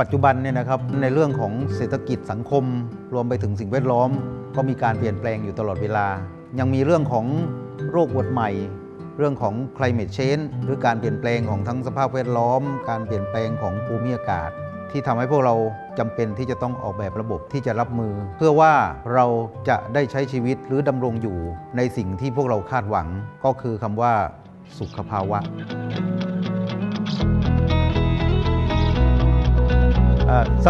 ปัจจุบันเนี่ยนะครับในเรื่องของเศรษฐกิจสังคม รวมไปถึงสิ่งแวดล้อม ก็มีการเปลี่ยนแปลงอยู่ตลอดเวลา ยังมีเรื่องของโรคบทใหม่ เรื่องของ climate change หรือการเปลี่ยนแปลงของทั้งสภาพแวดล้อม การเปลี่ยนแปลงของภูมิอากาศ ที่ทำให้พวกเราจำเป็นที่จะต้องออกแบบระบบที่จะรับมือ เพื่อว่าเราจะได้ใช้ชีวิตหรือดำรงอยู่ในสิ่งที่พวกเราคาดหวังก็คือคำว่าสุขภาวะ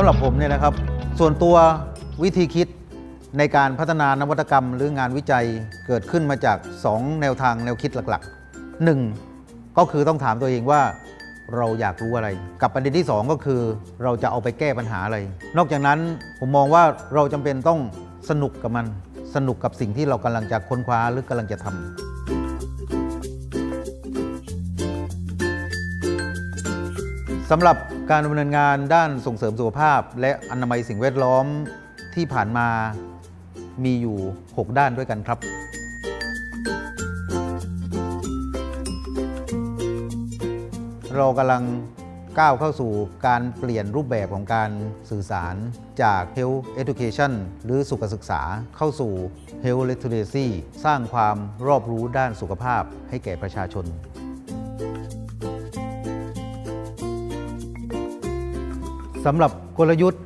ำหรับผมเนี่ยนะครับ ส่วนตัววิธีคิดในการพัฒนานวัตกรรมหรืองานวิจัยเกิดขึ้นมาจาก 2 แนวทางแนวคิดหลักๆ 1. ก็คือต้องถามตัวเองว่าเราอยากรู้อะไร กับประเด็นที่ 2 ก็คือเราจะเอาไปแก้ปัญหาอะไร นอกจากนั้นผมมองว่าเราจำเป็นต้องสนุกกับมัน สนุกกับสิ่งที่เรากำลังจะค้นคว้าหรือกำลังจะทำสำหรับ การดำเนินงานด้านส่งเสริมสุขภาพ และอนามัยสิ่งแวดล้อมที่ผ่านมามีอยู่ 6 ด้านด้วยกันครับ เรากำลังก้าวเข้าสู่การเปลี่ยนรูปแบบของการสื่อสารจาก Health Education หรือสุขศึกษาเข้าสู่ Health Literacy สร้างความรอบรู้ด้านสุขภาพให้แก่ประชาชน สำหรับกลยุทธ์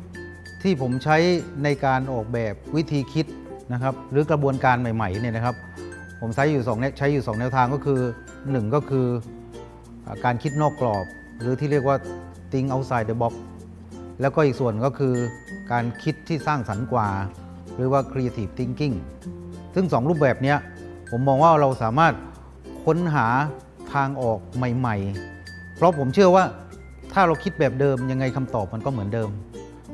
ที่ผมใช้ในการออกแบบวิธีคิดนะครับหรือกระบวนการใหม่ๆเนี่ยนะครับ ผมใช้อยู่2แนวใช้อยู่ 2 แนวทางก็คือ 1 ก็คือการคิดนอกกรอบ หรือที่เรียกว่า think outside the box แล้วก็อีกส่วนก็คือการคิดที่สร้างสรรค์กว่า หรือว่า creative thinking ซึ่ง 2 รูปแบบเนี้ยผมมองว่าเราสามารถค้นหาทางออกใหม่ ๆ เพราะผมเชื่อว่า ถ้าเราคิดแบบเดิมยังไงคำตอบมันก็เหมือนเดิม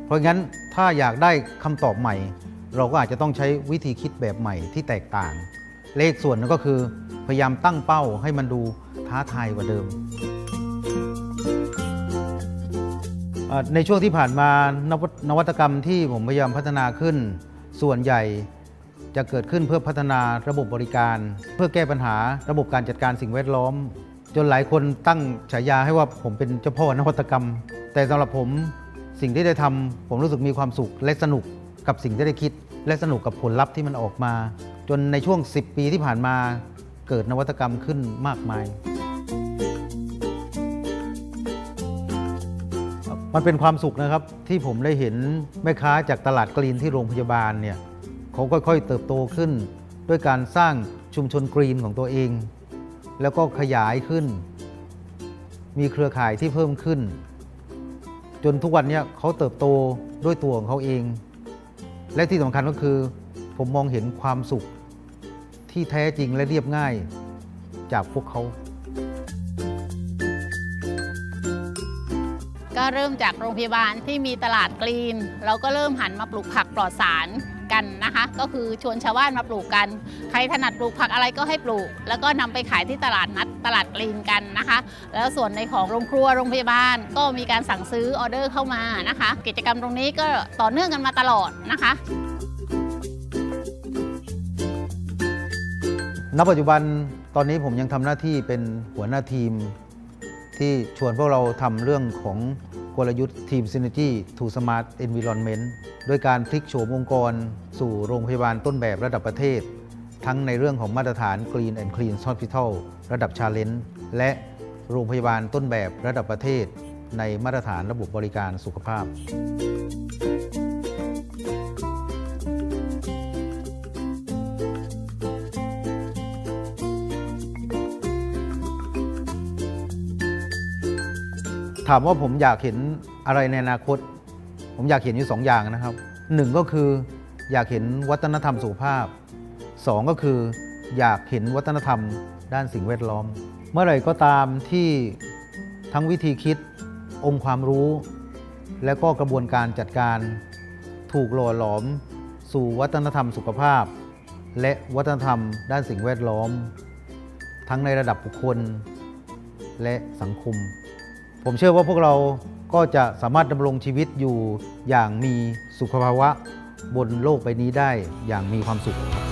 เพราะงั้นถ้าอยากได้คำตอบใหม่ เราก็อาจจะต้องใช้วิธีคิดแบบใหม่ที่แตกต่าง เลขส่วนหนึงก็คือ พยายามตั้งเป้าให้มันดูท้าทายกว่าเดิม ในช่วงที่ผ่านมานวนวัตกรรมที่ผมพยายามพัฒนาขึ้น ส่วนใหญ่จะเกิดขึ้นเพื่อพัฒนาระบบบริการ เพื่อแก้ปัญหาระบบการจัดการสิ่งแวดล้อม จนหลายคนตั้งฉายาให้ว่าผมเป็นเจ้าพ่อนวัตกรรม แต่สำหรับผมสิ่งที่ได้ทำผมรู้สึกมีความสุขและสนุกกับสิ่งที่ได้คิด และสนุกกับผลลัพธ์ที่มันออกมา จนในช่วง 10 ปีที่ผ่านมาเกิดนวัตกรรมขึ้นมากมาย มันเป็นความสุขนะครับที่ผมได้เห็นแม่ค้าจากตลาดกรีนที่โรงพยาบาลเนี่ยเขาค่อยๆเติบโตขึ้น ด้วยการสร้างชุมชนกรีนของตัวเอง แล้วก็ขยายขึ้น มีเครือข่ายที่เพิ่มขึ้น จนทุกวันนี้เขาเติบโตด้วยตัวของเขาเอง และที่สำคัญก็คือ ผมมองเห็นความสุขที่แท้จริงและเรียบง่ายจากพวกเขา เริ่มจากโรงพยาบาลที่มีตลาดกรีน เราก็เริ่มหันมาปลูกผักปลอดสารกันนะคะ ก็คือชวนชาวบ้านมาปลูกกัน ใครถนัดปลูกผักอะไรก็ให้ปลูก แล้วก็นำไปขายที่ตลาดนัดตลาดกรีนกันนะคะ แล้วส่วนในของโรงครัวโรงพยาบาล ก็มีการสั่งซื้อออเดอร์เข้ามานะคะ กิจกรรมตรงนี้ก็ต่อเนื่องกันมาตลอดนะคะณปัจจุบันตอนนี้ผมยังทำหน้าที่เป็นหัวหน้าทีมที่ชวนพวกเราทำเรื่องของ กลยุทธ์ทีม Synergy to Smart Environment โดยการพลิกโฉมองค์กร สู่โรงพยาบาลต้นแบบระดับประเทศ ทั้งในเรื่องของมาตรฐาน Green and Clean Hospital ระดับ Challenge และโรงพยาบาลต้นแบบระดับประเทศ ในมาตรฐานระบบบริการสุขภาพ ถามว่าผมอยากเห็นอะไรในอนาคต ผมอยากเห็นอยู่สองอย่างนะครับหนึ่งก็คืออยากเห็นวัฒนธรรมสุขภาพสองก็คืออยากเห็นวัฒนธรรมด้านสิ่งแวดล้อม เมื่อไหร่ก็ตามที่ทั้งวิธีคิดองค์ความรู้ และก็กระบวนการจัดการถูกหล่อหลอม สู่วัฒนธรรมสุขภาพ และวัฒนธรรมด้านสิ่งแวดล้อม ทั้งในระดับบุคคล และสังคม ผมเชื่อว่าพวกเราก็จะสามารถดำรงชีวิตอยู่อย่างมีสุขภาวะบนโลกใบนี้ได้อย่างมีความสุขครับ